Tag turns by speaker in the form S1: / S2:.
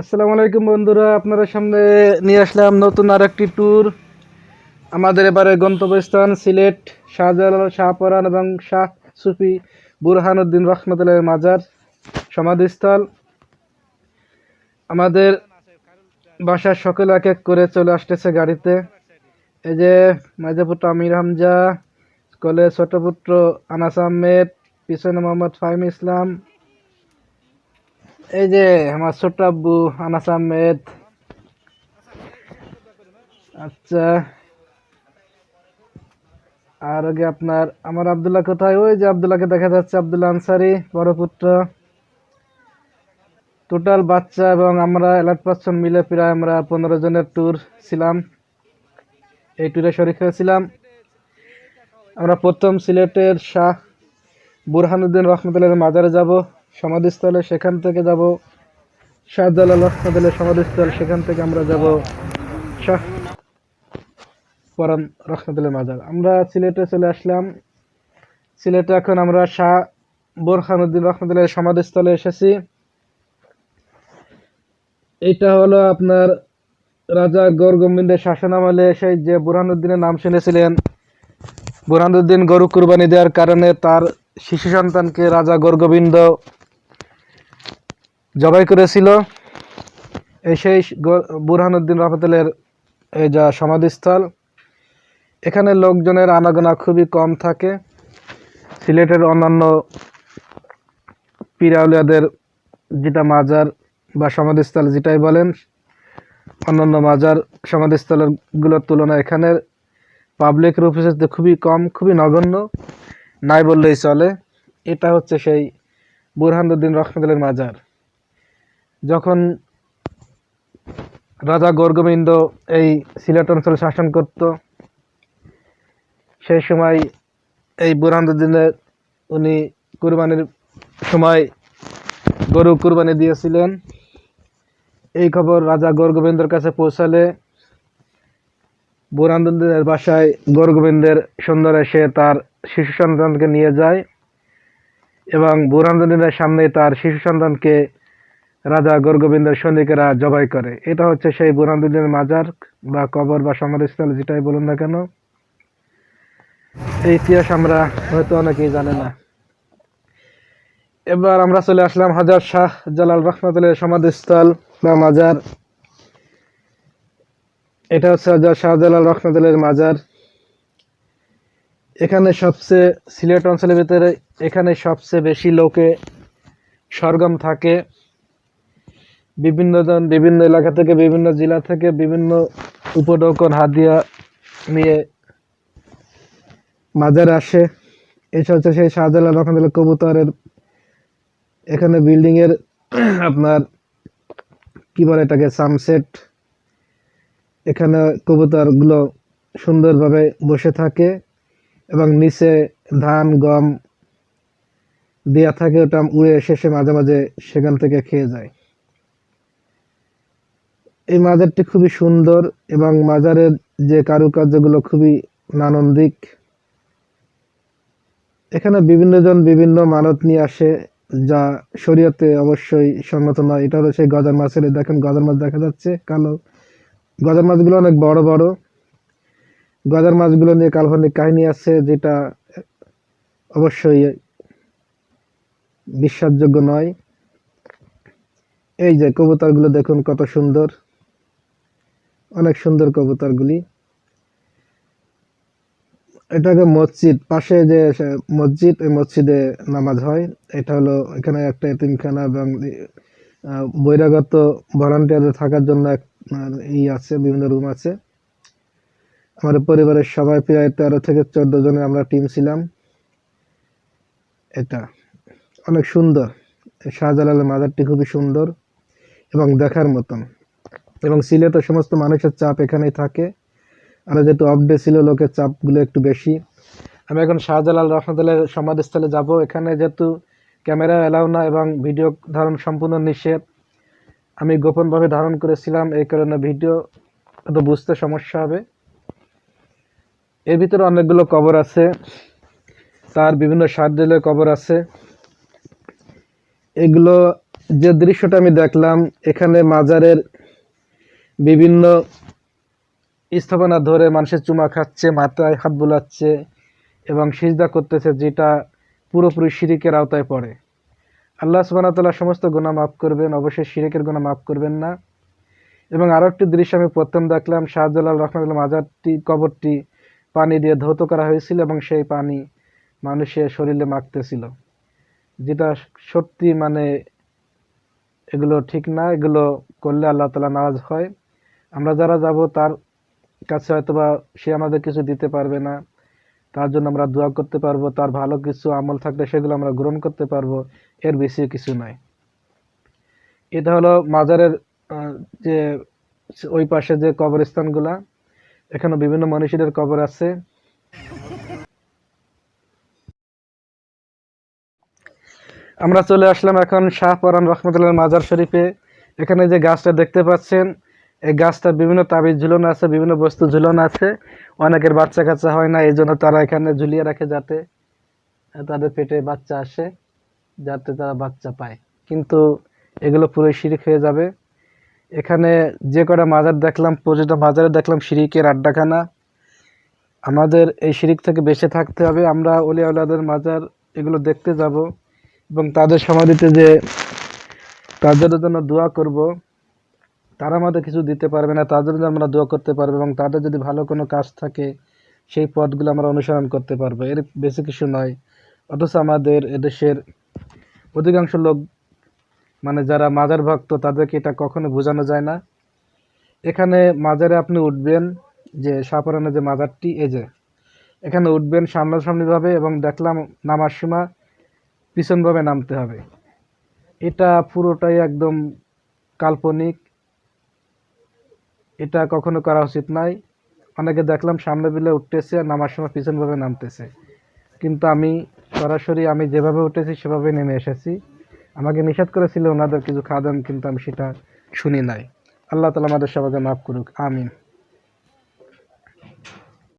S1: আসসালামু আলাইকুম বন্ধুরা, আপনাদের সামনে নিয়ে আসলাম নতুন আর একটি ট্যুর আমাদের এবারে গন্তব্যস্থান সিলেট, শাহজালাল, শাহপরান এবং শাহ সুফি বুরহানুদ্দিন রহমতুল্লাহ মাজার সমাধিস্থল। আমাদের বাসার সকল এক এক করে চলে আসতেছে গাড়িতে। এই যে মাজাপুত্র আমির হামজা কলে ছোট পুত্র আনাস আহমেদ, পিছনে মোহাম্মদ ফাহিম ইসলাম এই যে আমার ছোট আব্বু, আনাস আহমেদ। আচ্ছা। আর আগে আপনার, আমার আব্দুল্লাহ কোথায়? ওই যে আব্দুল্লাহকে দেখা যাচ্ছে আব্দুল্লাহ আনসারি, বড় পুত্র। টোটাল বাচ্চা এবং আমরা এলাট পাচ্ছন মিলে প্রায় আমরা পনেরো জনের ট্যুর ছিলাম। এই ট্যুরে শরিক হয়েছিলাম। আমরা প্রথম সিলেটের শাহ বুরহানুদ্দিন রহমতুল্লাহ মাজারে যাব। সমাধিস্থলে সেখান থেকে যাব। শাহজালাল রহমতুল্লাহ সমাধিস্থল, সেখান থেকে আমরা যাব শাহ পরান রহমতুল্লাহ মাজার। আমরা সিলেটে চলে আসলাম। সিলেটে এখন আমরা শাহ বোরহানুদ্দিন রহমতুল্লাহ সমাধিস্থলে এসেছি। এটা হলো আপনার রাজা গৌরগম্বিন্দের শাসনামলে সেই যে বুরহানুদ্দিনের নাম শুনেছিলেন। বুরহানুদ্দিন গরু কুরবানি দেওয়ার কারণে তার শিশু সন্তানকে রাজা গৌরগোবিন্দ জবাই করেছিল। এই সেই বুরহানুদ্দিন রহমতুল্লের এই যা সমাধিস্থল, এখানে লোকজনের আনাগোনা খুবই কম থাকে। সিলেটের অন্যান্য পিরাউলিয়াদের যেটা মাজার বা সমাধিস্থল যেটাই বলেন, অন্যান্য মাজার সমাধিস্থলেরগুলোর তুলনায় এখানের পাবলিক রূপে খুবই কম, খুবই নগণ্য, নাই বললেই চলে। এটা হচ্ছে সেই বুরহানুদ্দিন রহমতুল্লের মাজার। যখন রাজা গর্গবিন্দ এই সিলেট অঞ্চল শাসন করত, সেই সময় এই বুরহানুদ্দিনের উনি কুরবানির সময় গরু কুরবানি দিয়েছিলেন। এই খবর রাজা গর্গবিন্দের কাছে পৌঁছালে বুরহানুদ্দিনের বাসায় গর্গবিন্দের সুন্দর এসে তার শিশু সন্তানকে নিয়ে যায় এবং বুরহানুদ্দিনের সামনে তার শিশু সন্তানকে রাজা গর্গবিন্দের সৈনিকেরা জবাই করে। এটা হচ্ছে সেই বুরহানুদ্দিনের মাজার বা কবর বা সমাধিস্থল, যেটাই বলুন না কেন। এই ইতিহাস আমরা হয়তো অনেকেই জানে না। এবার আমরা চলে আসলাম হাজার শাহ জালাল রহমতুল্লাহ সমাধিস্থল বা মাজার। এটা হচ্ছে হাজার শাহজালাল রহমতুল্লাহ মাজার। এখানে সবচেয়ে, সিলেট অঞ্চলের ভিতরে এখানে সবচেয়ে বেশি লোকে সরগম থাকে। বিভিন্ন জন, বিভিন্ন এলাকা থেকে, বিভিন্ন জেলা থেকে বিভিন্ন উপঢৌকন হাদিয়া নিয়ে মাজার আসে। এটা হচ্ছে সেই শাহজালাল রহমতুল্লাহ কবুতরের এখানে বিল্ডিং এর আপনার কি বলে এটাকে সানসেট এখানে কবুতরগুলো সুন্দরভাবে বসে থাকে এবং নিচে ধান, গম দেয়া থাকে, ওটা উড়ে শেষে মাঝে মাঝে সেখান থেকে খেয়ে যায়। এই মাজারটি খুবই সুন্দর এবং মাজারের যে কারুকার্যগুলো খুবই নান্দনিক এখানে বিভিন্ন জন বিভিন্ন মানত নিয়ে আসে, যা শরীয়তে অবশ্যই সম্মত নয়। এটা হলো সেই গজার মাছের দেখেন গজার মাছ দেখা যাচ্ছে, কালো। গজার মাছগুলো অনেক বড় বড়। গজার মাছগুলো নিয়ে কাল্পনিক কাহিনী আছে, যেটা অবশ্যই বিশ্বাসযোগ্য নয়। এই যে কবুতরগুলো দেখুন কত সুন্দর। অনেক সুন্দর কবুতরগুলি। এটাকে মসজিদ পাশে যে মসজিদ এই মসজিদে নামাজ হয়। এটা হলো এখানে একটা এতিমখানা এবং আহ, বহিরাগত ভলান্টিয়ারদের থাকার জন্য এক ই আছে বিভিন্ন রুম আছে। আমাদের পরিবারের সবাই প্রায় তেরো থেকে চোদ্দ জনের আমরা টিম ছিলাম। এটা অনেক সুন্দর। শাহজালালের মাজারটি খুবই সুন্দর এবং দেখার মতন। এবং সিলেটের সমস্ত মানুষের চাপ এখানেই থাকে। আর যেহেতু অফ ডে ছিল, লোকের চাপগুলো একটু বেশি। আমি এখন শাহজালাল রহমতুল্লাহ সমাধিস্থলে যাব। এখানে যেহেতু ক্যামেরা এলাও না এবং ভিডিও ধারণ সম্পূর্ণ নিষেধ, আমি গোপনভাবে ধারণ করেছিলাম। এই কারণে ভিডিও তো বুঝতে সমস্যা হবে। এর ভিতরে অনেকগুলো কবর আছে। তার বিভিন্ন সার্দিলের কবর আছে। এগুলো যে দৃশ্যটা আমি দেখলাম, এখানে মাজারের বিভিন্ন স্থাপনা ধরে মানুষের চুমা খাচ্ছে, মাথায় হাত বুলাচ্ছে এবং সিজদা করতেছে যেটা পুরোপুরি শিরিকের আওতায় পড়ে। আল্লাহ সুবাহ তাল্লাহ সমস্ত গোনা মাফ করবেন, অবশ্যই শিরিকের গুণা মাফ করবেন না। এবং আরও একটি দৃশ্য আমি প্রথম দেখলাম, শাহজালাল রহমানুল্লাহ মাজারটি, কবরটি পানি দিয়ে ধৌত করা হয়েছিল এবং সেই পানি মানুষের শরীরে মাখতেছিল। যেটা সত্যি মানে এগুলো ঠিক না, এগুলো করলে আল্লাহ তালা নারাজ হয়। আমরা যারা যাব, তার কাছে হয়তোবা সে আমাদের কিছু দিতে পারবে না। তার জন্য আমরা দোয়া করতে পারব, তার ভালো কিছু আমল থাকলে সেগুলো আমরা গ্রহণ করতে পারব, এর বেশি কিছু নাই। এটা হলো মাজারের যে ওই পাশে যে কবরস্থানগুলা, এখানে বিভিন্ন মনীষীদের কবর আছে। আমরা চলে আসলাম এখন শাহপরান রহমতুল্লাহ মাজার শরীফে। এখানে যে গাছটা দেখতে পাচ্ছেন এই গাছটা বিভিন্ন তাবিজ ঝুলনো আছে, বিভিন্ন বস্তু ঝুলন আছে। অনেকের বাচ্চা কাচ্চা হয় না এই জন্য তারা এখানে ঝুলিয়ে রাখে যাতে তাদের পেটে বাচ্চা আসে, যাতে তারা বাচ্চা পায়। কিন্তু এগুলো পুরো শিরিক হয়ে যাবে। এখানে যে কটা মাজার দেখলাম প্রতিটা মাজারে দেখলাম শিরিকের আড্ডাখানা। আমাদের এই শিরিক থেকে বেঁচে থাকতে হবে। আমরা অলি মাজার এগুলো দেখতে যাব এবং তাদের সমাধিতে যে তাদের জন্য দোয়া করব। তারা আমাদের কিছু দিতে পারবে না, তাদের জন্য আমরা দোয়া করতে পারব এবং তাদের যদি ভালো কোনো কাজ থাকে, সেই পথগুলো আমরা অনুসরণ করতে পারব। এর বেশি কিছু নয়, অথচ আমাদের এদেশের অধিকাংশ লোক মানে যারা মাজার ভক্ত, তাদেরকে এটা কখনো বোঝানো যায় না। এখানে মাজারে আপনি উঠবেন যে সাপারানের যে মাজারটি, এই যে, এখানে উঠবেন সামনাসামনিভাবে এবং দেখলাম নামার সীমা পিছনভাবে নামতে হবে। এটা পুরোটাই একদম কাল্পনিক এটা কখনো করা উচিত নয় অনেকে দেখলাম সামনে বিলে উঠতেছে আর নামার সময় পিছনভাবে নামতেছে। কিন্তু আমি সরাসরি আমি যেভাবে উঠেছি সেভাবে নেমে এসেছি। আমাকে নিষেধ করেছিল ওনাদের কিছু খাওয়া খাদান কিন্তু আমি সেটা শুনি নাই। আল্লাহ তালা আমাদের সবাইকে মাফ করুক। আমিন।